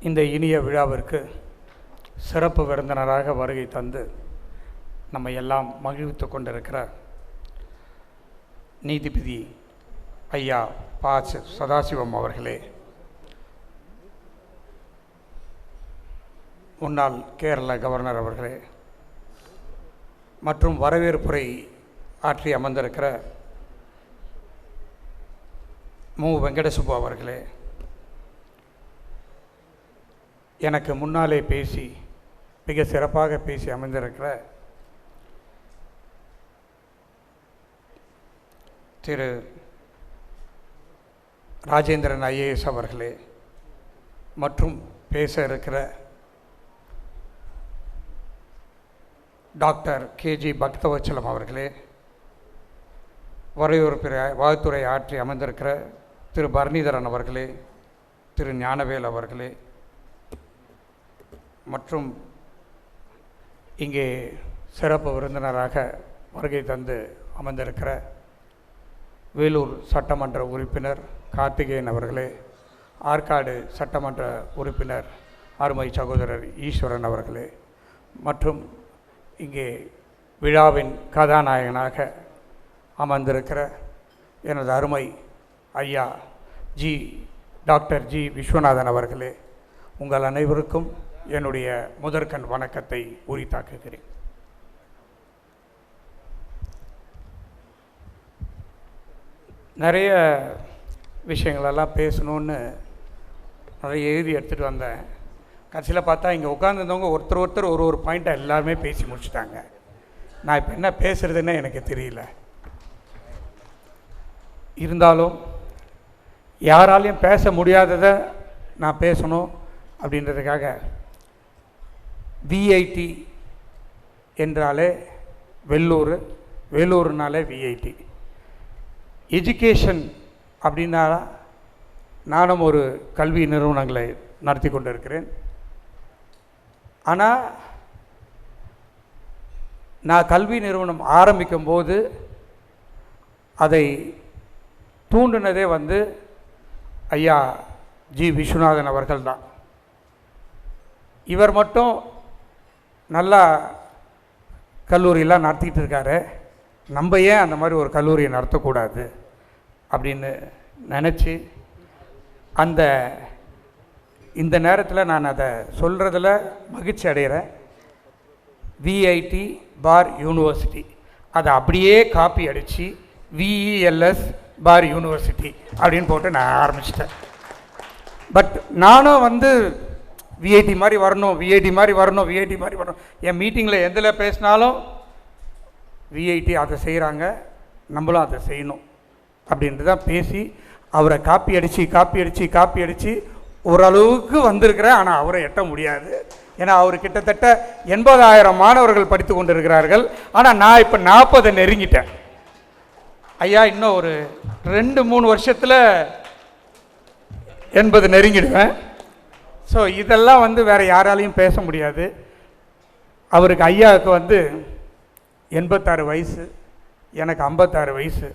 இந்த இனிய விழாவிற்கு சிறப்பு விருந்தினராக வருகை தந்து நம்ம எல்லாம் மகிழ்வித்து கொண்டிருக்கிற நீதிபதி ஐயா பா சதாசிவம் அவர்களே முன்னாள் கேரள கவர்னர் அவர்களே மற்றும் வரவேற்புரை ஆற்றி அமர்ந்திருக்கிற மு வெங்கடசுப்பு அவர்களே எனக்கு முன்னாலே பேசி மிக சிறப்பாக பேசி அமைந்திருக்கிற திரு ராஜேந்திரன் ஐஏஎஸ் அவர்களே மற்றும் பேச இருக்கிற டாக்டர் கேஜி பக்தவச்சலம் அவர்களே வரையுறுப்பிற வாழ்த்துறை ஆற்றி அமைந்திருக்கிற திரு பரணிதரன் அவர்களே திரு ஞானவேல் அவர்களே மற்றும் இங்கே சிறப்பு விருந்தினராக வருகை தந்து அமர்ந்திருக்கிற வேலூர் சட்டமன்ற உறுப்பினர் கார்த்திகேயன் அவர்களே ஆற்காடு சட்டமன்ற உறுப்பினர் அருமை சகோதரர் ஈஸ்வரன் அவர்களே மற்றும் இங்கே விழாவின் கதாநாயகனாக அமர்ந்திருக்கிற எனது அருமை ஐயா ஜி டாக்டர் ஜி விஸ்வநாதன் அவர்களே உங்கள் அனைவருக்கும் என்னுடைய முதற்கண் வணக்கத்தை உரித்தாக்குகிறேன். நிறைய விஷயங்களெல்லாம் பேசணுன்னு நிறைய எழுதி எடுத்துகிட்டு வந்தேன். கடைசியில் பார்த்தா இங்கே உட்காந்துருந்தவங்க ஒருத்தர் ஒருத்தர் ஒரு ஒரு பாயிண்ட்டை எல்லாருமே பேசி முடிச்சிட்டாங்க. நான் இப்போ என்ன பேசுகிறதுன்னு எனக்கு தெரியல. இருந்தாலும் யாராலையும் பேச முடியாததை நான் பேசணும் அப்படின்றதுக்காக விஐடி என்றாலே வெள்ளூர் வேலூர்னாலே விஐடி எஜுகேஷன் அப்படின்னா நானும் ஒரு கல்வி நிறுவனங்களை நடத்தி கொண்டிருக்கிறேன். ஆனால் நான் கல்வி நிறுவனம் ஆரம்பிக்கும் போது அதை தூண்டினதே வந்து ஐயா ஜி. விஸ்வநாதன் அவர்கள் தான். இவர் மட்டும் நல்லா கல்லூரியெல்லாம் நடத்திக்கிட்டு இருக்காரு நம்ம ஏன் அந்த மாதிரி ஒரு கல்லூரியை நடத்தக்கூடாது அப்படின்னு நினச்சி அந்த இந்த நேரத்தில் நான் அதை சொல்கிறதில் மகிழ்ச்சி அடைகிறேன் விஐடி பார் யூனிவர்சிட்டி அதை அப்படியே காப்பி அடித்து விஇஎல்எஸ் பார் யூனிவர்சிட்டி அப்படின்னு போட்டு நான் ஆரம்பிச்சிட்டேன். பட் நானும் வந்து விஐடி மாதிரி வரணும் விஐடி மாதிரி வரணும் விஐடி மாதிரி வரணும். என் மீட்டிங்கில் எதில் பேசினாலும் விஐடி அதை செய்கிறாங்க நம்மளும் அதை செய்யணும் அப்படின்ட்டு தான் பேசி அவரை காப்பி அடித்து காப்பி அடித்து காப்பி அடித்து ஓரளவுக்கு வந்திருக்கிறேன். ஆனால் அவரை எட்ட முடியாது. ஏன்னா அவர் கிட்டத்தட்ட எண்பதாயிரம் மாணவர்கள் படித்து கொண்டிருக்கிறார்கள். ஆனால் நான் இப்போ நாற்பதை நெருங்கிட்டேன். ஐயா இன்னும் ஒரு ரெண்டு மூணு வருஷத்தில் எண்பது நெருங்கிடுவேன். ஸோ இதெல்லாம் வந்து வேறு யாராலையும் பேச முடியாது. அவருக்கு ஐயாவுக்கு வந்து எண்பத்தாறு வயசு எனக்கு ஐம்பத்தாறு வயசு.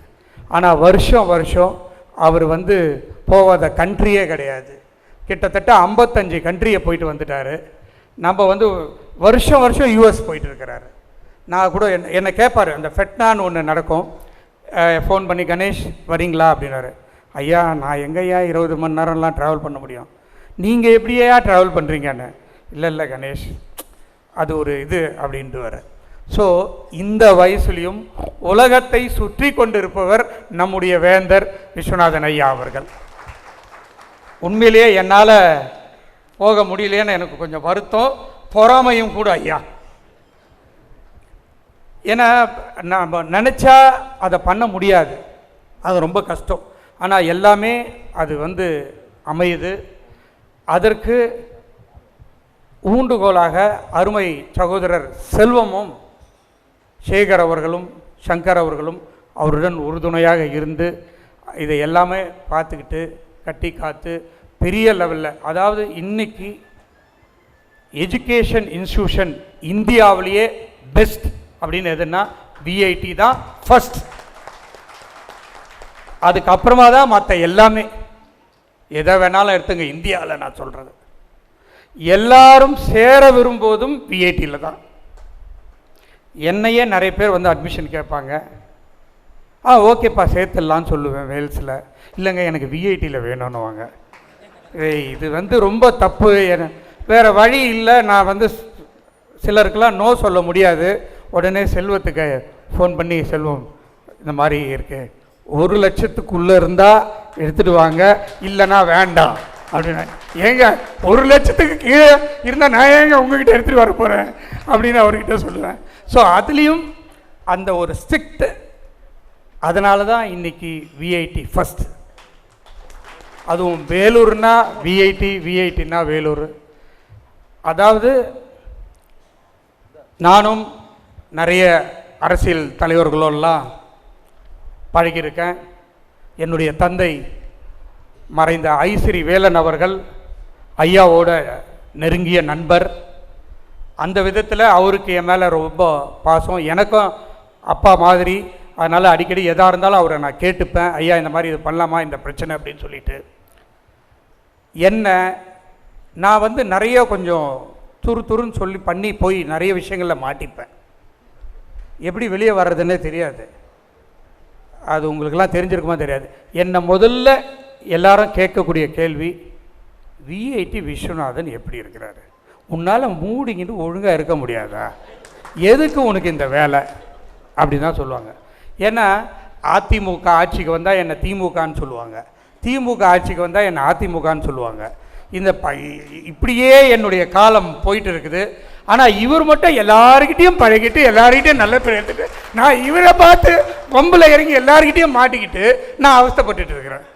ஆனால் வருஷம் வருஷம் அவர் வந்து போகாத கண்ட்ரியே கிடையாது. கிட்டத்தட்ட ஐம்பத்தஞ்சு கண்ட்ரியை போயிட்டு வந்துட்டார். நம்ம வந்து வருஷம் வருஷம் யூஎஸ் போயிட்டு இருக்கிறாரு. நான் கூட என்ன என்னை கேட்பார் அந்த ஃபெட்னான்னு ஒன்று நடக்கும். ஃபோன் பண்ணி கணேஷ் வரீங்களா? அப்படின்னாரு. ஐயா நான் எங்கேயா இருபது மணி நேரம்லாம் ட்ராவல் பண்ண முடியும்? நீங்கள் எப்படியா ட்ராவல் பண்ணுறீங்கன்னு இல்லை இல்லை கணேஷ். அது ஒரு இது அப்படின்ட்டு வர ஸோ இந்த வயசுலையும் உலகத்தை சுற்றி கொண்டிருப்பவர் நம்முடைய வேந்தர் விஸ்வநாதன் ஐயா அவர்கள். உண்மையிலேயே என்னால் போக முடியலையேன்னு எனக்கு கொஞ்சம் வருத்தம் பொறாமையும் கூட ஐயா. ஏன்னா நம்ம நினச்சா அதை பண்ண முடியாது. அது ரொம்ப கஷ்டம். ஆனால் எல்லாமே அது வந்து அமையுது. அதற்கு ஊண்டுகோலாக அருமை சகோதரர் செல்வமும் சேகர் அவர்களும் சங்கர் அவர்களும் அவருடன் உறுதுணையாக இருந்து இதை எல்லாமே பார்த்துக்கிட்டு கட்டி காத்து பெரிய லெவலில் அதாவது இன்னைக்கு எஜுகேஷன் இன்ஸ்டியூஷன் இந்தியாவிலேயே பெஸ்ட் அப்படின்னு எதுன்னா விஐடி தான் ஃபஸ்ட் அதுக்கப்புறமா தான் மற்ற எல்லாமே எதை வேணாலும் எடுத்துங்க இந்தியாவில் நான் சொல்கிறது எல்லாரும் சேர விரும்புவதும் விஐடியில் தான். என்னையே நிறைய பேர் வந்து அட்மிஷன் கேட்பாங்க. ஆ ஓகேப்பா சேர்த்துடலான்னு சொல்லுவேன் வேல்ஸில். இல்லைங்க எனக்கு விஐடியில் வேணும்னுவாங்க. இது வந்து ரொம்ப தப்பு. என வேறு வழி இல்லை. நான் வந்து சிலருக்கெல்லாம் நோ சொல்ல முடியாது. உடனே செல்வத்துக்கு ஃபோன் பண்ணி செல்வம் இந்த மாதிரி இருக்கு. ஒரு லட்சத்துக்குள்ளே இருந்தால் எடுத்துகிட்டு வாங்க. இல்லைன்னா வேண்டாம். அப்படின்னா ஏங்க ஒரு லட்சத்துக்கு கீழே இருந்தால் நான் ஏங்க உங்ககிட்ட எடுத்துகிட்டு வர போகிறேன் அப்படின்னு அவர்கிட்ட சொல்லுவேன். ஸோ அதுலேயும் அந்த ஒரு ஸ்ட்ரிக்ட் அதனால தான் இன்னைக்கு விஐடி ஃபஸ்ட் அதுவும் வேலூர்னா விஐடி விஐடினா வேலூர். அதாவது நானும் நிறைய அரசியல் தலைவர்களோடலாம் பழகியிருக்கேன். என்னுடைய தந்தை மறைந்த ஐசிறி வேலன் அவர்கள் ஐயாவோட நெருங்கிய நண்பர். அந்த விதத்தில் அவருக்கு என் மேலே ரொம்ப பாசம். எனக்கும் அப்பா மாதிரி. அதனால் அடிக்கடி எதாக இருந்தாலும் அவரை நான் கேட்டுப்பேன். ஐயா இந்த மாதிரி இது பண்ணலாமா? இந்த பிரச்சனை அப்படின்னு சொல்லிட்டு. என்ன நான் வந்து நிறைய கொஞ்சம் துரு துருன்னு சொல்லி பண்ணி போய் நிறைய விஷயங்களில் மாட்டிப்பேன். எப்படி வெளியே வர்றதுன்னே தெரியாது. அது உங்களுக்கெல்லாம் தெரிஞ்சிருக்குமா தெரியாது. என்னை முதல்ல எல்லாரும் கேட்கக்கூடிய கேள்வி விஐடி விஸ்வநாதன் எப்படி இருக்கிறாரு? உன்னால் மூடிங்கிட்டு ஒழுங்காக இருக்க முடியாதா? எதுக்கு உனக்கு இந்த வேலை? அப்படி தான் சொல்லுவாங்க. ஏன்னா அதிமுக ஆட்சிக்கு வந்தால் என்னை திமுகன்னு சொல்லுவாங்க. திமுக ஆட்சிக்கு வந்தால் என்னை அதிமுகன்னு சொல்லுவாங்க. இந்த ப இப்படியே என்னுடைய காலம் போயிட்டு இருக்குது. ஆனால் இவர் மட்டும் எல்லாருக்கிட்டையும் பழகிட்டு எல்லாருக்கிட்டையும் நல்ல பேர் எடுத்துட்டு நான் இவரை பார்த்து பொம்பில் இறங்கி எல்லாருக்கிட்டையும் மாட்டிக்கிட்டு நான் அவஸ்தைப்பட்டுட்டு இருக்கிறேன்.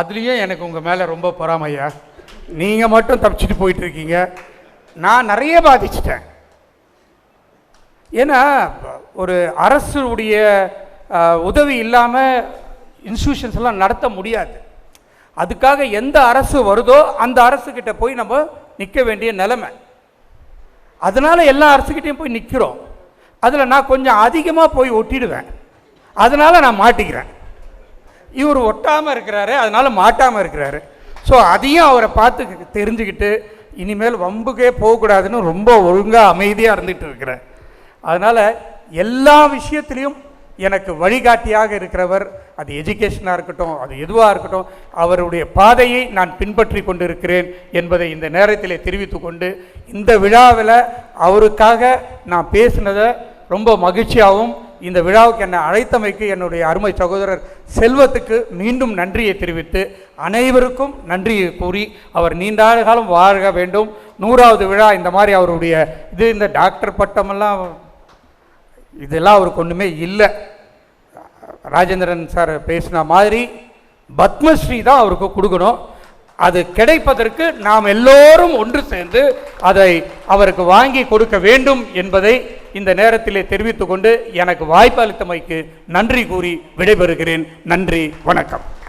அதுலேயும் எனக்கு உங்கள் மேலே ரொம்ப பொறாமையா? நீங்கள் மட்டும் தப்பிச்சுட்டு போயிட்டு இருக்கீங்க. நான் நிறைய பாதிச்சிட்டேன். ஏன்னா ஒரு அரசுடைய உதவி இல்லாமல் இன்ஸ்டியூஷன்ஸ் எல்லாம் நடத்த முடியாது. அதுக்காக எந்த அரசு வருதோ அந்த அரசுக்கிட்ட போய் நம்ம நிற்க வேண்டிய நிலைமை. அதனால் எல்லா அரசுக்கிட்டையும் போய் நிற்கிறோம் அதில் நான் கொஞ்சம் அதிகமாக போய் ஒட்டிடுவேன். அதனால் நான் மாட்டிக்கிறேன். இவர் ஒட்டாமல் இருக்கிறாரு அதனால் மாட்டாமல் இருக்கிறாரு. ஸோ அதையும் அவரை பார்த்து தெரிஞ்சுக்கிட்டு இனிமேல் வம்புக்கே போகக்கூடாதுன்னு ரொம்ப ஒழுங்காக அமைதியாக இருந்துகிட்டு இருக்கிறேன். அதனால் எல்லா விஷயத்துலேயும் எனக்கு வழிகாட்டியாக இருக்கிறவர் அது எஜுகேஷனாக இருக்கட்டும் அது எதுவாக இருக்கட்டும் அவருடைய பாதையை நான் பின்பற்றி கொண்டிருக்கிறேன் என்பதை இந்த நேரத்தில் தெரிவித்து கொண்டு இந்த விழாவில் அவருக்காக நான் பேசினதை ரொம்ப மகிழ்ச்சியாகவும் இந்த விழாவுக்கு என்னை அழைத்தமைக்கு என்னுடைய அருமை சகோதரர் செல்வத்துக்கு மீண்டும் நன்றியை தெரிவித்து அனைவருக்கும் நன்றியை கூறி அவர் நீண்ட காலம் வாழ்க வேண்டும். நூறாவது விழா இந்த மாதிரி அவருடைய இது இந்த டாக்டர் பட்டமெல்லாம் இதெல்லாம் அவருக்கு ஒன்றுமே இல்லை. ராஜேந்திரன் சார் பேசின மாதிரி பத்மஸ்ரீ தான் அவருக்கு கொடுக்கணும். அது கிடைப்பதற்கு நாம் எல்லோரும் ஒன்று சேர்ந்து அதை அவருக்கு வாங்கி கொடுக்க வேண்டும் என்பதை இந்த நேரத்திலே தெரிவித்துக்கொண்டு எனக்கு வாய்ப்பு அளித்தமைக்கு நன்றி கூறி விடைபெறுகிறேன். நன்றி வணக்கம்.